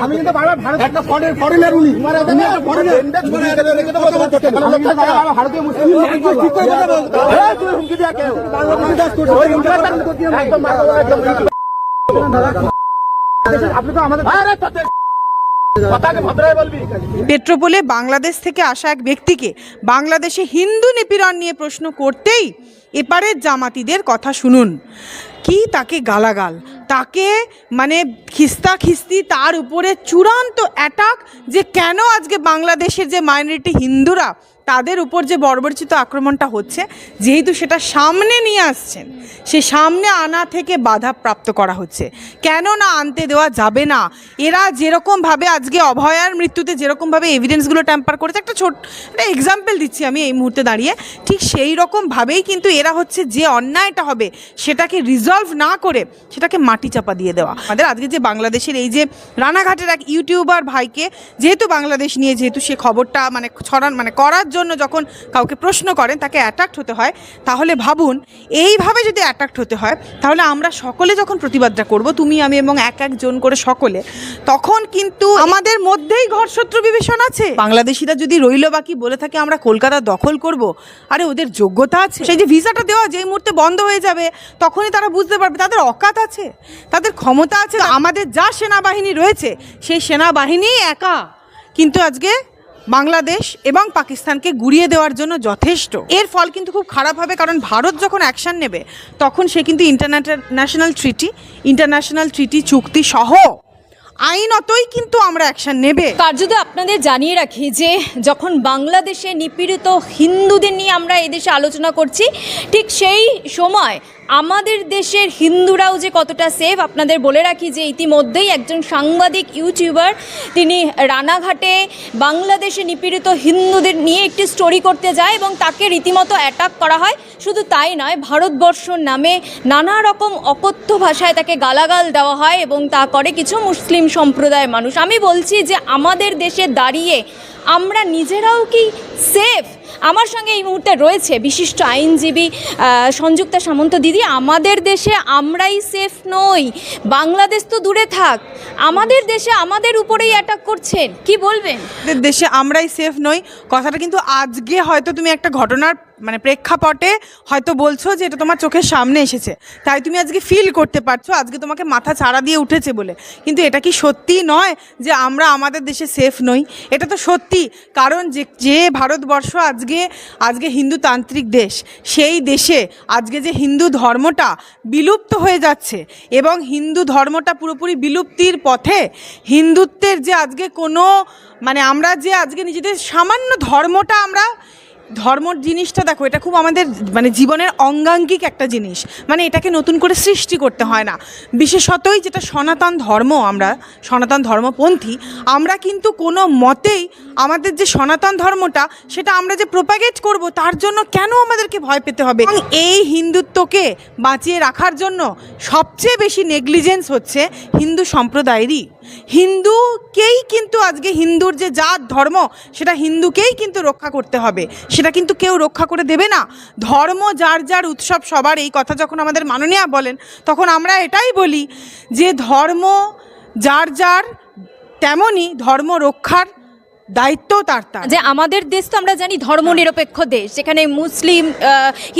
আমি কিন্তু বারবার ভারত একটা ফরেন ফরেনার উনি। উনি একটা ফরেনার ভারতীয় মুসলিম হুমকি দিয়া কেউ? আপনি তো আমাদের পেট্রোপোলে বাংলাদেশ থেকে আসা এক ব্যক্তিকে বাংলাদেশে হিন্দু নিপীড়ন নিয়ে প্রশ্ন করতেই এপারের জামাতিদের কথা শুনুন। কি তাকে গালাগাল? তাকে মানে খিস্তা খিস্তি তার উপরে চূড়ান্ত অ্যাটাক যে কেন আজকে বাংলাদেশের যে মাইনরিটি হিন্দুরা তাদের উপর যে বর্বরচিত আক্রমণটা হচ্ছে, যেহেতু সেটা সামনে নিয়ে আসছেন, সে সামনে আনা থেকে বাধা প্রাপ্ত করা হচ্ছে। কেন না আনতে দেওয়া যাবে না? এরা যেরকমভাবে আজকে অভয়ার মৃত্যুতে যেরকমভাবে এভিডেন্সগুলো ট্যাম্পার করেছে, একটা ছোট, একটা এক্সাম্পল দিচ্ছি আমি এই মুহূর্তে দাঁড়িয়ে, ঠিক সেই রকমভাবেই কিন্তু এরা হচ্ছে যে অন্যায়টা হবে, সেটাকে রিজলভ না করে সেটাকে মাটি চাপা দিয়ে দেওয়া। আমাদের আজকে যে বাংলাদেশের এই যে রানাঘাটের এক ইউটিউবার ভাইকে, যেহেতু বাংলাদেশ নিয়ে যেহেতু সে খবরটা মানে ছড়ান মানে করার জন্য যখন কাউকে প্রশ্ন করেন, তাকে অ্যাট্রাক্ট হতে হয়, তাহলে ভাবুন, এইভাবে যদি অ্যাট্রাক্ট হতে হয়, তাহলে আমরা সকলে যখন প্রতিবাদটা করব, তুমি, আমি এবং এক একজন করে সকলে, তখন কিন্তু আমাদের মধ্যেই ঘরশত্রু বিভীষণ আছে। বাংলাদেশিরা যদি রইল বাকি বলে থাকে, আমরা কলকাতা দখল করব, আরে ওদের যোগ্যতা আছে। সেই যে ভিসাটা দেওয়া যেই মুহূর্তে বন্ধ হয়ে যাবে, তখনই তারা বুঝতে পারবে তাদের অকাত আছে, তাদের ক্ষমতা আছে আমাদের যা সেনাবাহিনী রয়েছে, সেই সেনাবাহিনী একা। কিন্তু আজকে বাংলাদেশ এবং পাকিস্তানকে গুড়িয়ে দেওয়ার জন্য যথেষ্ট। এর ফল কিন্তু খুব খারাপ হবে, কারণ ভারত যখন অ্যাকশন নেবে, তখন সে কিন্তু ইন্টারন্যাশনাল ট্রিটি ইন্টারন্যাশনাল ট্রিটি চুক্তি সহ আইনতই কিন্তু আমরা অ্যাকশন নেবে। কার্যত আপনাদের জানিয়ে রাখি যে, যখন বাংলাদেশে নিপীড়িত হিন্দুদের নিয়ে আমরা এদেশে আলোচনা করছি, ঠিক সেই সময় আমাদের দেশের হিন্দুরাও যে কতটা সেফ আপনাদের বলে রাখি যে ইতিমধ্যেই একজন সাংবাদিক ইউটিউবার তিনি রানাঘাটে বাংলাদেশে নিপীড়িত হিন্দুদের নিয়ে একটি স্টোরি করতে যায় এবং তাকে রীতিমতো অ্যাটাক করা হয়। শুধু তাই নয়, ভারতবর্ষ নামে নানা রকম অকথ্য ভাষায় তাকে গালাগাল দেওয়া হয় এবং তা করে কিছু মুসলিম সম্প্রদায়ের মানুষ। আমি বলছি যে আমাদের দেশে দাঁড়িয়ে আমরা নিজেরাও কি সেফ আমার সঙ্গে এই মুহূর্তে রয়েছে বিশিষ্ট আইনজীবী সংযুক্তা সামন্ত দিদি। আমাদের দেশে আমরাই সেফ নই। বাংলাদেশ তো দূরে থাক। আমাদের দেশে আমাদের উপরেই অ্যাটাক করছেন। কি বলবেন? দেশে আমরাই সেফ নই। কথাটা কিন্তু আজকে হয়তো তুমি একটা ঘটনার মানে প্রেক্ষাপটে হয়তো বলছো যে এটা তোমার চোখের সামনে এসেছে। তাই তুমি আজকে ফিল করতে পারছ, আজকে তোমাকে মাথা চাড়া দিয়ে উঠেছে বলে। কিন্তু এটা কি সত্যি নয় যে আমরা আমাদের দেশে সেফ নই? এটা তো সত্যি। কারণ যে যে ভারতবর্ষ আজকে আজকে হিন্দুতান্ত্রিক দেশ, সেই দেশে আজকে যে হিন্দু ধর্মটা বিলুপ্ত হয়ে যাচ্ছে এবং হিন্দু ধর্মটা পুরোপুরি বিলুপ্তির পথে, হিন্দুত্বের যে আজকে কোনো মানে আমরা যে আজকে নিজেদের সামান্য ধর্মটা আমরা ধর্ম জিনিসটা দেখো, এটা খুব আমাদের মানে জীবনের অঙ্গাঙ্গিক একটা জিনিস। মানে এটাকে নতুন করে সৃষ্টি করতে হয় না। বিশেষতই যেটা সনাতন ধর্ম, আমরা সনাতন ধর্মপন্থী, আমরা কিন্তু কোনো মতেই আমাদের যে সনাতন ধর্মটা, সেটা আমরা যে প্রোপাগেট করব, তার জন্য কেন আমাদেরকে ভয় পেতে হবে? এই হিন্দুত্বকে বাঁচিয়ে রাখার জন্য সবচেয়ে বেশি নেগলিজেন্স হচ্ছে হিন্দু সম্প্রদায়েরই। হিন্দুকেই কিন্তু আজকে হিন্দুর যে জাত ধর্ম, সেটা হিন্দুকেই কিন্তু রক্ষা করতে হবে। সেটা কিন্তু কেউ রক্ষা করে দেবে না। ধর্ম যার যার উৎসব সবার এই কথা যখন আমাদের মাননীয়া বলেন তখন আমরা এটাই বলি যে ধর্ম যার যার তেমনই ধর্ম রক্ষার দায়িত্ব তার তার। যে আমাদের দেশ তো আমরা জানি ধর্মনিরপেক্ষ দেশ যেখানে মুসলিম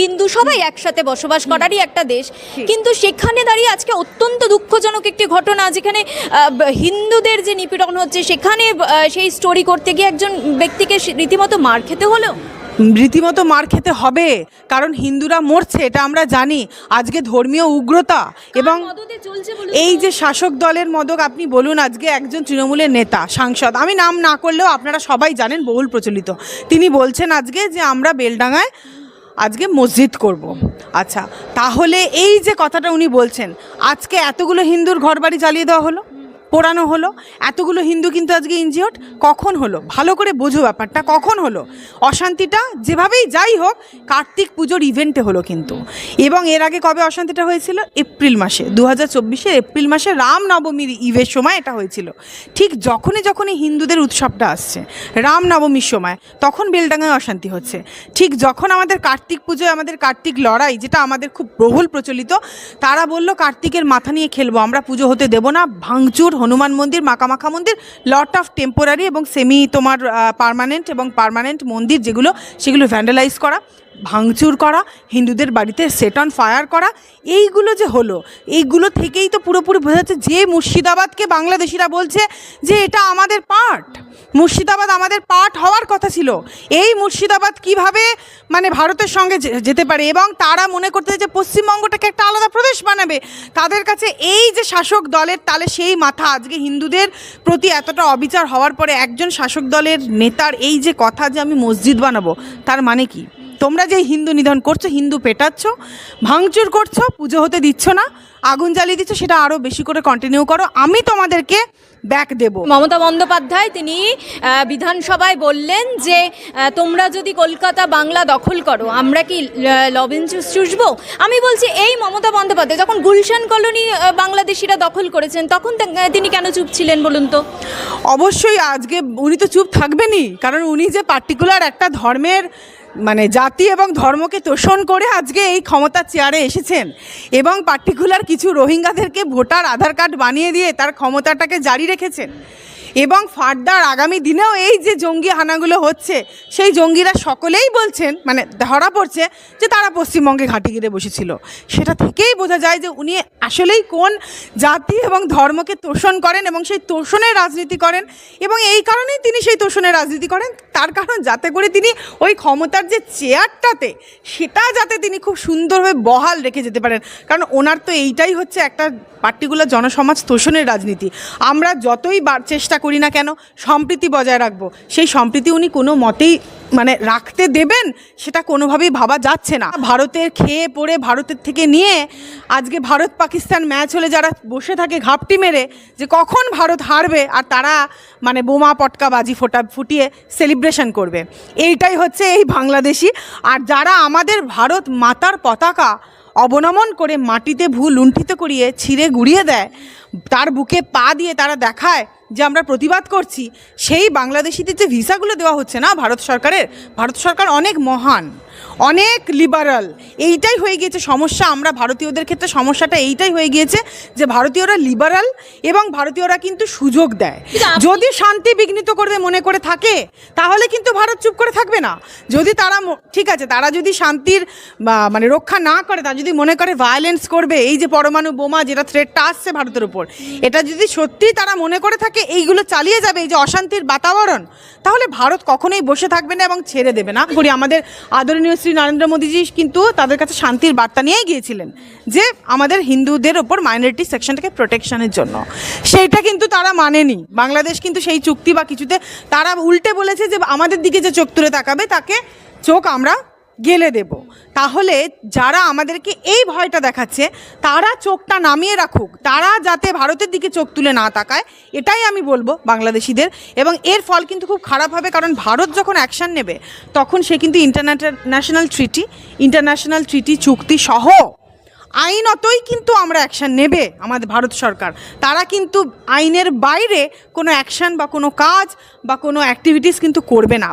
হিন্দু সবাই একসাথে বসবাস করারই একটা দেশ। কিন্তু সেখানে দাঁড়িয়ে আজকে অত্যন্ত দুঃখজনক একটি ঘটনা যেখানে হিন্দুদের যে নিপীড়ন হচ্ছে সেখানে সেই স্টোরি করতে গিয়ে একজন ব্যক্তিকে রীতিমতো মার খেতে হলো। রীতিমতো মার খেতে হবে কারণ হিন্দুরা মরছে এটা আমরা জানি। আজকে ধর্মীয় উগ্রতা এবং এই যে শাসক দলের মদক আপনি বলুন আজকে একজন তৃণমূলের নেতা সাংসদ আমি নাম না করলেও আপনারা সবাই জানেন বহুল প্রচলিত তিনি বলছেন আজকে যে আমরা বেলডাঙায় আজকে মসজিদ করব। আচ্ছা তাহলে এই যে কথাটা উনি বলছেন আজকে এতগুলো হিন্দুর ঘরবাড়ি জ্বালিয়ে দেওয়া হলো? পোড়ানো হলো। এতগুলো হিন্দু কিন্তু আজকে ইনজিওর্ড কখন হলো? ভালো করে বোঝো ব্যাপারটা, কখন হলো? অশান্তিটা যেভাবেই যাই হোক, কার্তিক পুজোর ইভেন্টে হলো কিন্তু। এবং এর আগে কবে অশান্তিটা হয়েছিল? এপ্রিল মাসে দু হাজার এপ্রিল মাসে রামনবমীর ইভের সময় এটা হয়েছিল। ঠিক যখনই যখনই হিন্দুদের উৎসবটা আসছে, রামনবমীর সময়, তখন বেলডাঙ্গায় অশান্তি হচ্ছে। ঠিক যখন আমাদের কার্তিক পুজোয় আমাদের কার্তিক লড়াই, যেটা আমাদের খুব বহুল প্রচলিত, তারা বলল, কার্তিকের মাথা নিয়ে খেলব, আমরা পুজো হতে দেবো না, ভাঙচুর হনুমান মন্দির মাকামাখা মন্দির লট অফ টেম্পোরারি এবং সেমি তোমার পারমানেন্ট এবং পারমানেন্ট মন্দির যেগুলো, সেগুলো ভ্যান্ডালাইজ করা। ভাঙচুর করা, হিন্দুদের বাড়িতে সেট অন ফায়ার করা, এইগুলো যে হলো, এইগুলো থেকেই তো পুরোপুরি বোঝা যাচ্ছে যে মুর্শিদাবাদকে বাংলাদেশিরা বলছে যে এটা আমাদের পার্ট। মুর্শিদাবাদ আমাদের পার্ট হওয়ার কথা ছিল। এই মুর্শিদাবাদ কীভাবে মানে ভারতের সঙ্গে যেতে পারে এবং তারা মনে করতে যে পশ্চিমবঙ্গটাকে একটা আলাদা প্রদেশ বানাবে। তাদের কাছে এই যে শাসক দলের তালে সেই মাথা আজকে হিন্দুদের প্রতি এতটা অবিচার হওয়ার পরে একজন শাসক দলের নেতার এই যে কথা যে আমি মসজিদ বানাবো, তার মানে কি? তোমরা যে হিন্দু নিধন করছ হিন্দু পেটাচ্ছ ভাঙচুর করছ পুজো হতে দিচ্ছ না আগুন জ্বালিয়ে দিচ্ছ সেটা আরও বেশি করে কন্টিনিউ করো আমি তোমাদেরকে ব্যাক দেবো। মমতা বন্দ্যোপাধ্যায় তিনি বিধানসভায় বললেন যে তোমরা যদি কলকাতা বাংলা দখল করো আমরা কি লবেন চুষবো? আমি বলছি এই মমতা বন্দ্যোপাধ্যায় যখন গুলশান কলোনি বাংলাদেশিরা দখল করেছেন তখন তিনি কেন চুপ ছিলেন বলুন তো? অবশ্যই আজকে উনি তো চুপ থাকবেনই কারণ উনি যে পার্টিকুলার একটা ধর্মের মানে জাতি এবং ধর্মকে তোষণ করে আজকে এই ক্ষমতার চেয়ারে এসেছেন। এবং পার্টিকুলার কিছু রোহিঙ্গাদেরকে ভোটার আধার কার্ড বানিয়ে দিয়ে তার ক্ষমতাটাকে জারি রেখেছেন। এবং ফার্দার আগামী দিনেও এই যে জঙ্গি হানাগুলো হচ্ছে, সেই জঙ্গিরা সকলেই বলছেন মানে ধরা পড়ছে যে তারা পশ্চিমবঙ্গে ঘাঁটি গিরে বসেছিল। সেটা থেকেই বোঝা যায় যে উনি আসলেই কোন জাতি এবং ধর্মকে তোষণ করেন এবং সেই তোষণের রাজনীতি করেন এবং এই কারণেই তিনি সেই তোষণের রাজনীতি করেন। তার কারণ যাতে করে তিনি ওই ক্ষমতার যে চেয়ারটাতে, সেটা যাতে তিনি খুব সুন্দরভাবে বহাল রেখে যেতে পারেন। কারণ ওনার তো এইটাই হচ্ছে একটা পার্টিকুলার জনসমাজ তোষণের রাজনীতি। আমরা যতই বার চেষ্টা করি না কেন? সম্প্রীতি বজায় রাখব। সেই সম্প্রীতি উনি কোনো মতেই মানে রাখতে দেবেন, সেটা কোনোভাবেই ভাবা যাচ্ছে না। ভারতের খেয়ে পড়ে ভারতের থেকে নিয়ে আজকে ভারত পাকিস্তান ম্যাচ হলে যারা বসে থাকে ঘাপটি মেরে যে কখন ভারত হারবে আর তারা মানে বোমা পটকা বাজি ফোটা ফুটিয়ে সেলিব্রেশন করবে। এইটাই হচ্ছে এই বাংলাদেশি। আর যারা আমাদের ভারত মাতার পতাকা অবনমন করে মাটিতে ভুল লুণ্ঠিত করিয়ে ছিঁড়ে গুড়িয়ে দেয়, তার বুকে পা দিয়ে তারা দেখায় যে আমরা প্রতিবাদ করছি, সেই বাংলাদেশিদের যে ভিসাগুলো দেওয়া হচ্ছে না ভারত সরকারের, ভারত সরকার অনেক মহান। অনেক লিবারাল এইটাই হয়ে গিয়েছে সমস্যা। আমরা ভারতীয়দের ক্ষেত্রে সমস্যাটা এইটাই হয়ে গিয়েছে যে ভারতীয়রা লিবারাল এবং ভারতীয়রা কিন্তু সুযোগ দেয়। যদি শান্তি বিঘ্নিত করবে মনে করে থাকে তাহলে কিন্তু ভারত চুপ করে থাকবে না। যদি তারা ঠিক আছে তারা যদি শান্তির মানে রক্ষা না করে তারা যদি মনে করে ভায়োলেন্স করবে এই যে পরমাণু বোমা যেটা থ্রেটটা আসছে ভারতের উপর এটা যদি সত্যি তারা মনে করে থাকে এইগুলো চালিয়ে যাবে এই যে অশান্তির বাতাবরণ তাহলে ভারত কখনোই বসে থাকবে না এবং ছেড়ে দেবে না। করি আমাদের আদরণীয় শ্রী নরেন্দ্র মোদীজি কিন্তু তাদের কাছে শান্তির বার্তা নিয়েই গিয়েছিলেন যে আমাদের হিন্দুদের ওপর মাইনরিটি সেকশনটাকে প্রোটেকশনের জন্য। সেইটা কিন্তু তারা মানেনি। বাংলাদেশ কিন্তু সেই চুক্তি বা কিছুতে তারা উল্টে বলেছে যে আমাদের দিকে যে চোখ তুলে তাকাবে, তাকে চোখ আমরা গেলে দেব। তাহলে যারা আমাদেরকে এই ভয়টা দেখাচ্ছে, তারা চোখটা নামিয়ে রাখুক। তারা যাতে ভারতের দিকে চোখ তুলে না তাকায়, এটাই আমি বলব বাংলাদেশিদের। এবং এর ফল কিন্তু খুব খারাপ হবে, কারণ ভারত যখন অ্যাকশন নেবে, তখন সে কিন্তু ইন্টারন্যাশনাল ট্রিটি ইন্টারন্যাশনাল ট্রিটি চুক্তি সহ আইনতই কিন্তু আমরা অ্যাকশন নেবে আমাদের ভারত সরকার। তারা কিন্তু আইনের বাইরে কোনো অ্যাকশন বা কোনো কাজ বা কোনো অ্যাক্টিভিটিস কিন্তু করবে না।